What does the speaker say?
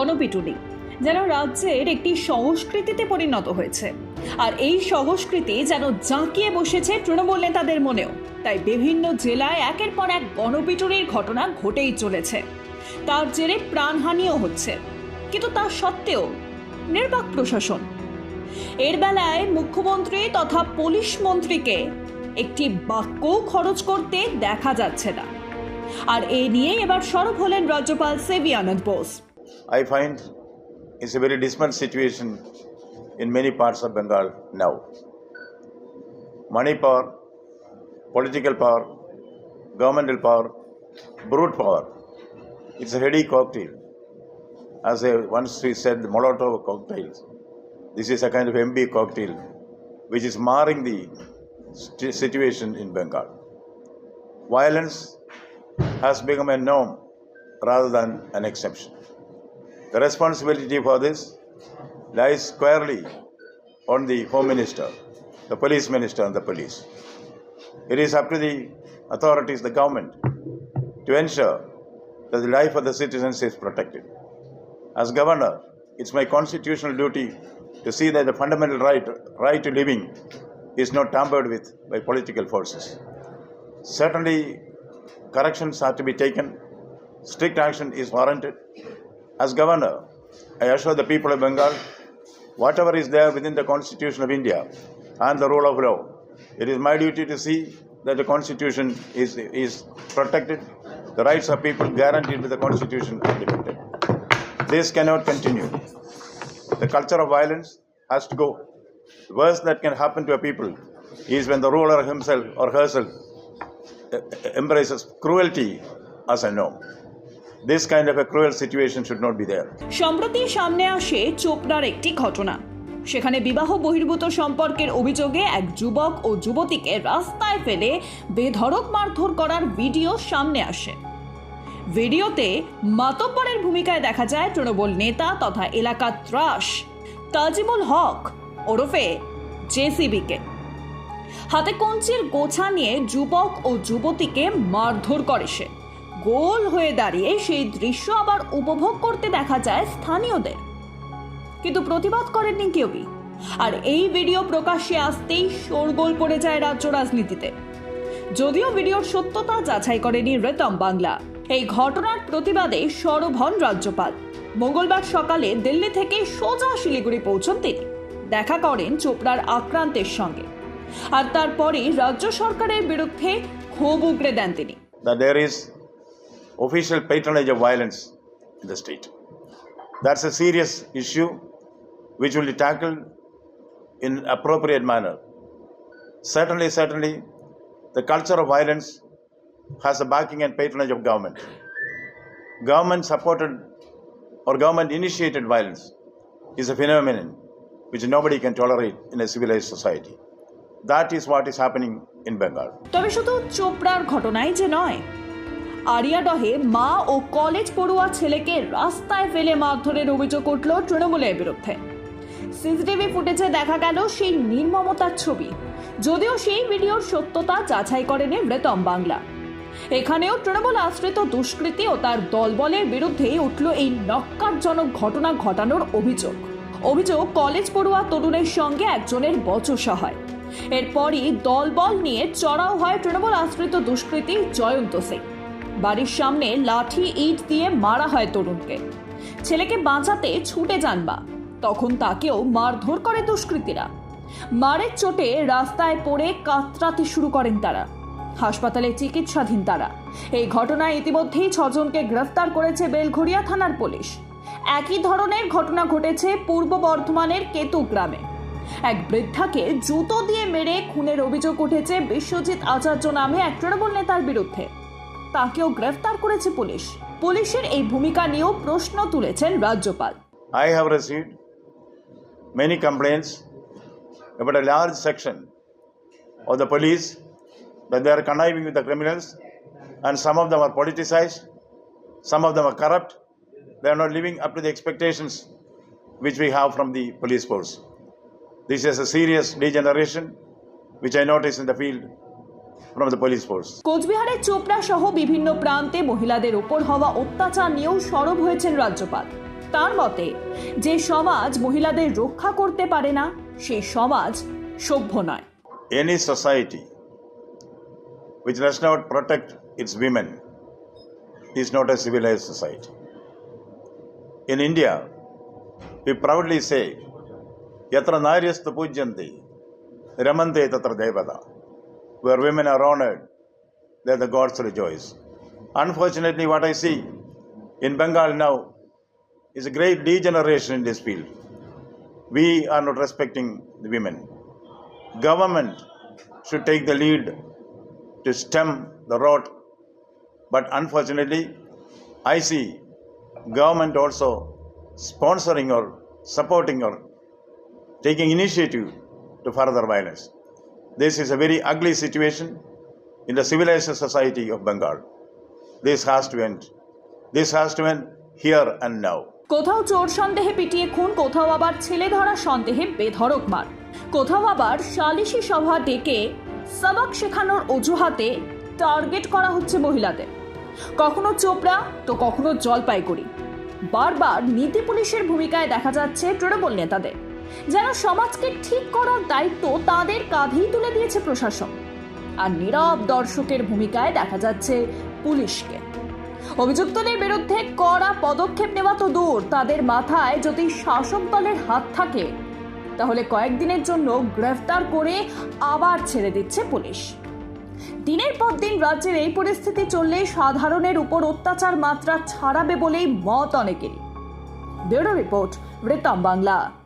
গণপিটুনি, যেন রাজ্যের একটি সংস্কৃতিতে পরিণত হয়েছে। আর এই সংস্কৃতি যেন জাঁকিয়ে বসেছে তৃণমূল নেতাদের মনেও। তাই বিভিন্ন জেলায় একের পর এক গণপিটুনির ঘটনা ঘটেই চলেছে। তার জেরে প্রাণহানিও হচ্ছে। কিন্তু তা সত্ত্বেও নির্বাক প্রশাসন। এর বেলায় মুখ্যমন্ত্রী তথা পুলিশ মন্ত্রীকে একটি বাক্যও খরচ করতে দেখা যাচ্ছে না। আর এ নিয়ে এবার সরব হলেন রাজ্যপাল C V Ananda Bose. I find it's a very dismal situation in many parts of Bengal now. Money power, political power, governmental power, brute power. It's a heady cocktail. As I once we said, the Molotov cocktails. This is a kind of MB cocktail which is marring the situation in Bengal. Violence has become a norm rather than an exception. The responsibility for this lies squarely on the Home Minister, the Police Minister, and the police. It is up to the authorities, the government, to ensure that the life of the citizens is protected. As governor, it's my constitutional duty to see that the fundamental right, right to living is not tampered with by political forces. Certainly, corrections are to be taken, strict action is warranted. As governor, I assure the people of Bengal whatever is there within the Constitution of India and the rule of law, it is my duty to see that the Constitution is, is protected, the rights of people guaranteed by the Constitution are protected. This cannot continue. The culture of violence has to go. The worst that can happen to a people is when the ruler himself or herself uh, embraces cruelty as a norm. This kind of a cruel situation should not be there. সম্প্রতি সামনে আসে চোপড়ার একটি ঘটনা। সেখানে বিবাহ বহির্ভূত সম্পর্কের অভিযোগে এক যুবক ও যুবতীকে রাস্তায় ফেলে বেধড়ক মারধর করার ভিডিও সামনে আসে। ভিডিওতে মাতব্বরের ভূমিকায় দেখা যায় তৃণমূল নেতা তথা এলাকার ত্রাস, তাজিমুল হক ওরফে জেসিবিকে। হাতে কঞ্চির গোছা নিয়ে যুবক ও যুবতীকে মারধর করে সে। গোল হয়ে দাঁড়িয়ে সেই দৃশ্য আবার উপভোগ করতে দেখা যায় স্থানীয়দের। কিন্তু প্রতিবাদ করেননি কেউই। আর এই ভিডিও প্রকাশ্যে আসতেই শোরগোল পড়ে যায় রাজ্য রাজনীতিতে। যদিও ভিডিওর সত্যতা যাচাই করেনি রেতম বাংলা। এই ঘটনার প্রতিবাদে সরব হন রাজ্যপাল। মঙ্গলবার সকালে দিল্লি থেকে সোজা শিলিগুড়ি পৌঁছন তিনি। দেখা করেন চোপড়ার আক্রান্তের সঙ্গে। আর তারপরে রাজ্য সরকারের বিরুদ্ধে ক্ষোভ উগড়ে দেন তিনি। official patronage of violence in the state. That's a serious issue which will be tackled in appropriate manner. Certainly, certainly, the culture of violence has the backing and patronage of government. Government supported or government initiated violence is a phenomenon which nobody can tolerate in a civilized society. That is what is happening in Bengal. তবে শুধু চোপড়ার ঘটনাই যে নয় আরিয়াডহে মা ও college পড়ুয়া ছেলেকে রাস্তায় ফেলে মারধরের অভিযোগ উঠল তৃণমূলের বিরুদ্ধে। সিসিটিভি ফুটেজে দেখা গেল সেই নির্মমতার ছবি। যদিও সেই ভিডিওর সত্যতা যাচাই করেনি রেতম বাংলা। এখানেও তৃণমূল আশ্রিত দুষ্কৃতী ও তার দলবলের বিরুদ্ধে উঠল এই নক্কারজনক ঘটনা ঘটানোর অভিযোগ। অভিযোগ, কলেজ পড়ুয়া তরুণের সঙ্গে একজনের বচসা হয়। এরপরই দলবল নিয়ে চড়াও হয় তৃণমূল আশ্রিত দুষ্কৃতী জয়ন্ত সিং। বাড়ির সামনে লাঠি, ইট দিয়ে মারা হয় তরুণকে। ছেলেকে বাঁচাতে ছুটে যান বা তখন তাকেও মারধর করে দুষ্কৃতীরা। মারের চোটে রাস্তায় পড়ে কাতরাতে শুরু করেন তারা। হাসপাতালে চিকিৎসাধীন তারা। এই ঘটনায় ইতিমধ্যেই ছজনকে গ্রেফতার করেছে বেলঘড়িয়া থানার পুলিশ। একই ধরনের ঘটনা ঘটেছে পূর্ব বর্ধমানের কেতু গ্রামে। এক বৃদ্ধাকে জুতো দিয়ে মেরে খুনের অভিযোগ উঠেছে বিশ্বজিৎ আচার্য নামে এক তৃণমূল নেতার বিরুদ্ধে। তাকেও গ্রেফতার করেছে পুলিশ পুলিশের এই ভূমিকা নিয়েও প্রশ্ন তুলেছেন রাজ্যপাল I have received many complaints about a large section of the police that they are conniving with the criminals, and some of them are politicized, some of them are corrupt. They are not living up to the expectations which we have from the police force. This is a serious degeneration which I notice in the field কোচবিহারের চোপড়া সহ বিভিন্ন প্রান্তে মহিলাদের উপর হওয়া অত্যাচার নিয়েও সরব হয়েছেন রাজ্যপাল। তার মতে যে সমাজ মহিলাদের রক্ষা করতে পারে না সেই সমাজ সভ্য নয়। Any society which does not protect its women is not a civilise society in India we proudly say এত্র নারী পূজ্যন্তে রমন্তে তত্র দেবতা Where women are honored, there the gods rejoice. Unfortunately, what I see in Bengal now is a great degeneration in this field. We are not respecting the women. Government should take the lead to stem the rot, but unfortunately, I see government also sponsoring or supporting or taking initiative to further violence. This is a very ugly situation in the civilized society of Bengal. This has to end. This has to end here and now. কোথাও চোর সন্দেহে পিটিয়ে খুন, কোথাও আবার ছেলে ধরা সন্দেহে বেধড়ক মার কোথাও আবার সালিশি সভা ডেকে সবাক শেখানোর অজুহাতে টার্গেট করা হচ্ছে মহিলাদের কখনো চোপড়া, তো কখনো জলপাইগুড়ি বারবার নীতি পুলিশের ভূমিকায় দেখা যাচ্ছে তৃণমূল নেতাদের যেন সমাজকে ঠিক করার দায়িত্ব তাদের কাঁধেই তুলে দিয়েছে প্রশাসন। আর নীরব দর্শকের ভূমিকায় দেখা যাচ্ছে পুলিশকে। অভিযুক্তদের বিরুদ্ধে কড়া পদক্ষেপ নেওয়া তো দূর, তাদের মাথায় যদি শাসক দলের হাত থাকে, তাহলে কয়েকদিনের জন্য গ্রেফতার করে আবার ছেড়ে দিচ্ছে পুলিশ। দিনের পর দিন রাজ্যের এই পরিস্থিতি চললে সাধারণের উপর অত্যাচার মাত্রা ছাড়াবে বলেই মত অনেকেরই। ব্যুরো রিপোর্ট বৃত্তাম বাংলা।